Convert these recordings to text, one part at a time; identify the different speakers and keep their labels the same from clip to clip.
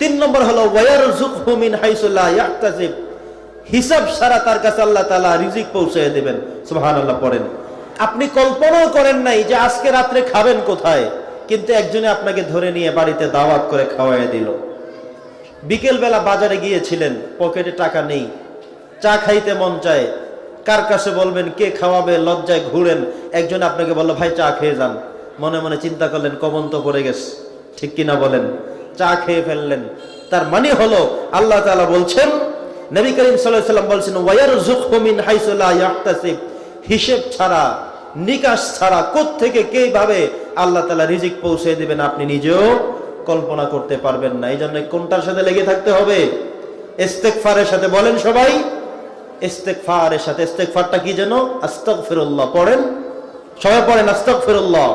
Speaker 1: তিন নম্বর হলো হাইসুল্লাহ হিসাব সারা তার কাছে আল্লাহ তাআলা রিজিক পৌঁছে দেবেন। সুবহানাল্লাহ, পড়েন। আপনি কল্পনাও করেন নাই যে আজকে রাত্রে খাবেন কোথায়, কিন্তু একজনে আপনাকে ধরে নিয়ে বাড়িতে দাওয়াত করে খাওয়াই দিল। বিকেল বেলা বাজারে গিয়েছিলেন, পকেটে টাকা নেই। চা খাইতে মন চায়। কার কাছে বলবেন, কে খাওয়াবে? লজ্জায় ঘুরেন। একজন আপনাকে বলল, ভাই, চা খেয়ে যান। মনে মনে চিন্তা করলেন কমন তো পড়ে গেছে। ঠিক কিনা বলেন। চা খেয়ে ফেললেন। তার মানে হলো, আল্লাহ তাআলা বলছেন, নবী করিম সাল্লাম বলছেন ওয়ার হিসেব ছাড়া, নিকাশ ছাড়া কোত্থেকে কে ভাবে আল্লাহ তালা রিজিক পৌঁছে দেবেন আপনি নিজেও কল্পনা করতে পারবেন না। এই জন্য কোনটার সাথে লেগে থাকতে হবে? ইস্তেকফারের সাথে বলেন সবাই। ইস্তেকফারের সাথে ইস্তেকফারটা কি যেন? আস্তাগফিরুল্লাহ, পড়েন। সবাই পড়েন আস্তাগফিরুল্লাহ।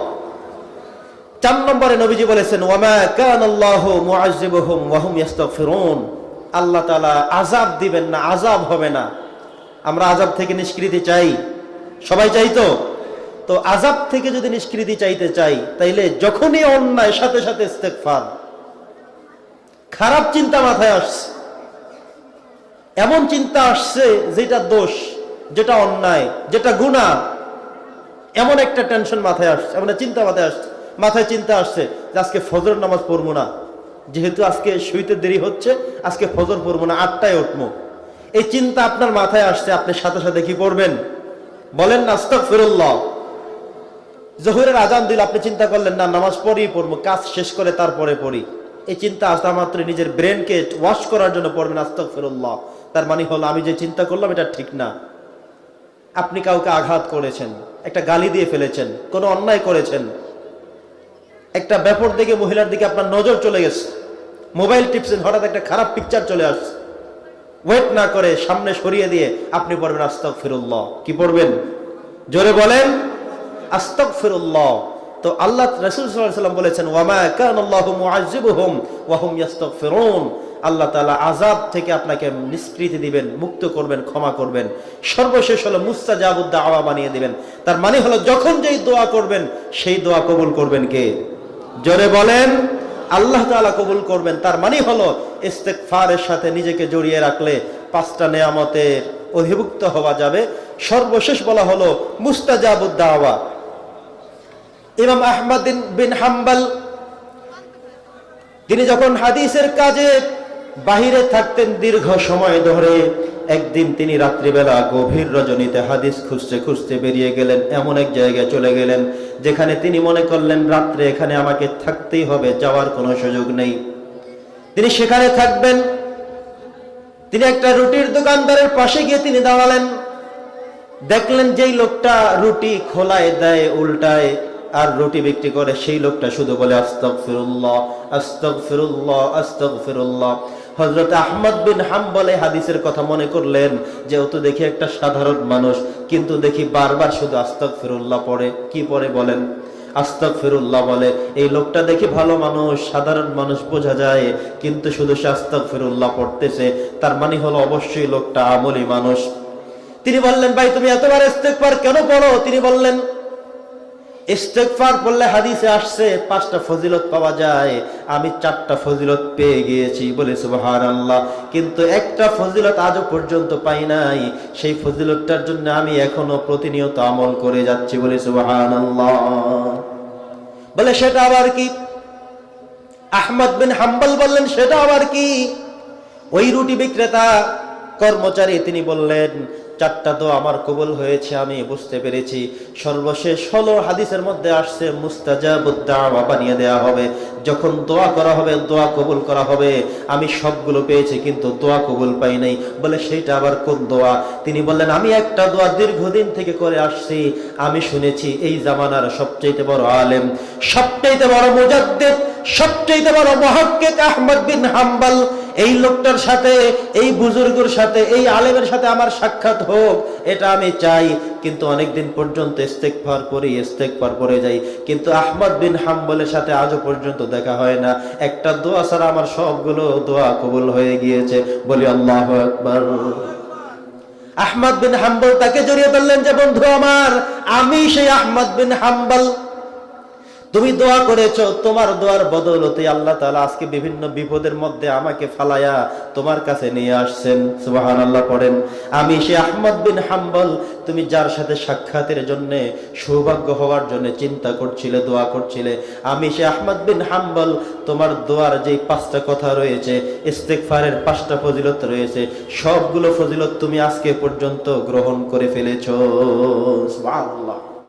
Speaker 1: চার নম্বরে নবীজি বলেছেন, ওয়ামা কানাল্লাহু মুআয্যিবুহুম ওয়া হুম ইস্তাগফিরুন আল্লাহ তাআলা আযাব দিবেন না, আযাব হবে না। আমরা আযাব থেকে নিষ্কৃতি চাই। সবাই চাই তো? তো আযাব থেকে যদি নিষ্কৃতি চাইতে চাই, তাইলে যখনই অন্যায়, সাথে সাথে ইস্তেগফার। খারাপ চিন্তা মাথায় আসছে। এমন চিন্তা আসছে যেটা দোষ, যেটা অন্যায়, যেটা গুণা এমন একটা টেনশন মাথায় আসছে, এমন চিন্তা মাথায় আসছে। মাথায় চিন্তা আসছে যে আজকে ফজর নামাজ পড়ব না। যেহেতু আজকে শুইতে দেরি হচ্ছে, আজকে ফজর পড়ব না, আটটায় উঠবো। এই চিন্তা আপনার মাথায় আসছে, আপনি সাথে সাথে কি পড়বেন বলেন নাস্তাক ফিরুল্লাহ জহুরের আজান দিল আপনি চিন্তা করলেন, না, নামাজ পড়েই পড়ব, কাজ শেষ করে তারপরে পড়ি। এই চিন্তা আসা মাত্র নিজের ব্রেনকে ওয়াশ করার জন্য পড়বেন আস্তাক ফিরুল্লাহ তার মানে হলো, আমি যে চিন্তা করলাম, এটা ঠিক না। আপনি কাউকে আঘাত করেছেন, একটা গালি দিয়ে ফেলেছেন, কোনো অন্যায় করেছেন একটা ব্যাপার দিকে মহিলার দিকে আপনার নজর চলে গেছে। মোবাইল টিপসেন হঠাৎ একটা খারাপ পিকচার চলে আসছে। ওয়েট না করে সামনে সরিয়ে দিয়ে আপনি পড়বেন আস্তক ফিরুল্লাহ কি পড়বেন? জোরে বলেন আস্তক ফিরুল্লাহ তো আল্লাহ রসুল সাল্লাম বলেছেন, ওয়ামা কান আল্লাহ মুআজ্জিবুহুম ওয়া হুম ইয়াস্তাগফিরুন। আল্লাহ তাআলা আযাব থেকে আপনাকে নিষ্কৃতি দিবেন, মুক্ত করবেন, ক্ষমা করবেন। সর্বশেষ হলো মুস্তাজাবুদ দাওয়া বানিয়ে দিবেন। তার মানে হলো যখন যেই দোয়া করবেন, সেই দোয়া কবুল করবেন কে? জোরে বলেন, আল্লাহ তাআলা কবুল করবেন। তার মানে হলো, ইস্তেগফারের সাথে নিজেকে জড়িয়ে রাখলে পাঁচটা নেয়ামতের অধিভুক্ত হওয়া যাবে। সর্বশেষ বলা হলো, মুস্তাজাবুদ দাওয়া। ইমাম আহমদ বিন হাম্বাল, তিনি যখন হাদিসের কাজে বাহিরে থাকতেন দীর্ঘ সময় ধরে একদিন তিনি রাত্রিবেলা গভীর রজনীতে হাদিস খুঁজতে খুঁজতে বেরিয়ে গেলেন, এমন এক জায়গায় চলে গেলেন, যেখানে তিনি মনে করলেন, রাত্রে এখানে আমাকে থাকতেই হবে, যাওয়ার কোনো সুযোগ নেই। তিনি সেখানে থাকবেন। তিনি একটা রুটির দোকানদারের পাশে গিয়ে তিনি দাঁড়ালেন। দেখলেন যেই লোকটা রুটি খোলায় দেয়, উল্টায়, আর রুটি বিক্রি করে, সেই লোকটা শুধু বলে আস্তক ফিরুল্লাহ আস্তক ফিরুল্লাহ আস্তক ফিরুল্লাহ হজরত আহমদ বিন হাম্বলে হাদিসের কথা মনে করলেন যে ও তো দেখি একটা সাধারণ মানুষ, কিন্তু দেখি বারবার শুধু আস্তক ফিরুল্লাহ পড়ে। কি পড়ে বলেন? আস্তক ফিরুল্লাহ বলে, এই লোকটা দেখি ভালো মানুষ, সাধারণ মানুষ বোঝা যায়, কিন্তু শুধু সে আস্তক ফিরুল্লাহ পড়তেছে, তার মানে হলো অবশ্যই লোকটা আমলি মানুষ। তিনি বললেন, ভাই, তুমি এতবার ইস্তেকবার কেন পড়ো? তিনি বললেন ইস্তেকফার পড়লে হাদিসে আসছে, পাঁচটা ফজিলত পাওয়া যায়। আমি চারটা ফজিলত পেয়ে গিয়েছি বলে সুবাহান আল্লাহ কিন্তু একটা ফজিলত আজও পর্যন্ত পাই নাই। সেই ফজিলতটার জন্য আমি এখনও প্রতিনিয়ত আমল করে যাচ্ছি বলে সুবাহান আল্লাহ বলে, সেটা আবার কি? আহমদ বিন হাম্বল বললেন, সেটা আবার কি? ওই রুটি বিক্রেতা কর্মচারী, তিনি বললেন, চারটা তো আমার কবুল হয়েছে, আমি বুঝতে পেরেছি। সর্বশেষ ষোলো হাদিসের মধ্যে আসছে মুস্তাজাবুদ্দাওয়া বানিয়ে দেওয়া হবে। যখন দোয়া করা হবে, দোয়া কবুল করা হবে। আমি সবগুলো পেয়েছি, কিন্তু দোয়া কবুল পাই নাই। বলে, সেইটা আবার কোন দোয়া? তিনি বললেন, আমি একটা দোয়া দীর্ঘদিন থেকে করে আসছি। আমি শুনেছি, এই জামানার সবচাইতে বড় আলেম, সবচাইতে বড় মুজাদ্দিদ, সবচাইতে বড় মহাক্কিক আহমদ বিন হাম্বল এই লোকটার সাথে, এই বুজুর্গের সাথে, এই আলেমের সাথে আমার সাক্ষাৎ হোক, এটা আমি চাই। কিন্তু অনেকদিন পর্যন্ত ইস্তেকফার করি ইস্তেকফার করে যাই। কিন্তু আহমদ বিন হাম্বলের সাথে আজও পর্যন্ত দেখা হয় না। একটা দোয়া ছাড়া আমার সবগুলো দোয়া কবুল হয়ে গিয়েছে। বলি আল্লাহ আকবার। আহমদ বিন হাম্বল তাকে জড়িয়ে ধরলেন যে, বন্ধু আমার, আমি সেই আহমদ বিন হাম্বল তুমি দোয়া করেছ, তোমার দোয়ার বদৌলতে আল্লাহ তাআলা আজকে বিভিন্ন বিপদের মধ্যে আমাকে ফালায়া তোমার কাছে নিয়ে আসছেন। সুবাহান আল্লাহ পড়েন। আমি সে আহমদ বিন হাম্বল, তুমি যার সাথে সাক্ষাতের জন্য, সৌভাগ্য হওয়ার জন্য চিন্তা করছিলে, দোয়া করছিলে। আমি সে আহমদ বিন হাম্বল, তোমার দোয়ার যে পাঁচটা কথা রয়েছে ইস্তেকফারের পাঁচটা ফজিলত রয়েছে, সবগুলো ফজিলত তুমি আজকে পর্যন্ত গ্রহণ করে ফেলেছো। সুবহানাল্লাহ।